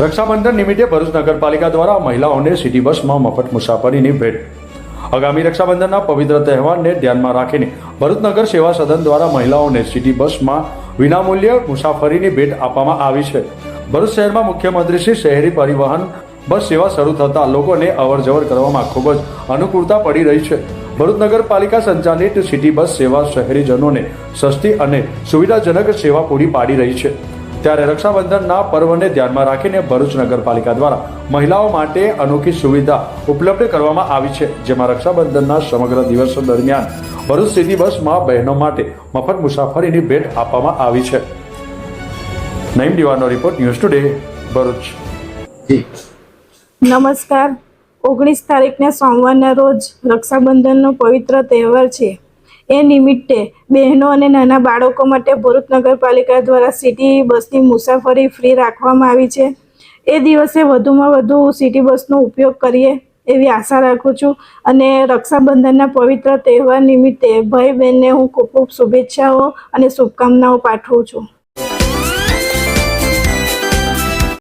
રક્ષાબંધન નિમિત્તે ભરૂચ નગરપાલિકા દ્વારા મહિલાઓને સિટી બસમાં મફત મુસાફરીની ભેટ. આગામી રક્ષાબંધનના પવિત્ર તહેવારને ધ્યાનમાં રાખીને ભરૂચ નગર સેવા સદન દ્વારા મહિલાઓને સિટી બસમાં વિનામૂલ્ય મુસાફરીની ભેટ આપવામાં આવી છે. ભરૂચ શહેરમાં મુખ્યમંત્રી શ્રી શહેરી પરિવહન, બસ સેવા શરૂ થતાં લોકોને અવરજવર કરવામાં ખૂબ જ અનુકૂળતા પડી રહી છે. ભરૂચ નગરપાલિકા સંચાલિત સિટી બસ સેવા શહેરીજનોને સસ્તી અને સુવિધાજનક સેવા પૂરી પાડી રહી છે. ત્યારે રક્ષાબંધનના પર્વને ધ્યાનમાં રાખીને ભરૂચ નગરપાલિકા દ્વારા મહિલાઓ માટે અનોખી સુવિધા ઉપલબ્ધ કરવામાં આવી છે જેમાં રક્ષાબંધનના સમગ્ર દિવસો દરમિયાન ભરૂચ સિટી બસમાં બહેનો માટે મફત મુસાફરીની ભેટ આપવામાં આવી છે. નઈમ દિવાનો રિપોર્ટ ન્યૂઝ ટુડે ભરૂચ. નમસ્કાર. ઓગણીસ તારીખને સોમવારના રોજ રક્ષાબંધનનો પવિત્ર તહેવાર છે. એ નિમિત્તે બહેનો અને નાના બાળકો માટે ભરૂચ નગરપાલિકા દ્વારા સિટી બસની મુસાફરી ફ્રી રાખવામાં આવી છે. એ દિવસે વધુમાં વધુ સિટી બસનો ઉપયોગ કરીએ એવી આશા રાખું છું અને રક્ષાબંધનના પવિત્ર તહેવાર નિમિત્તે ભાઈ બહેનને હું ખૂબ ખૂબ શુભેચ્છાઓ અને શુભકામનાઓ પાઠવું છું.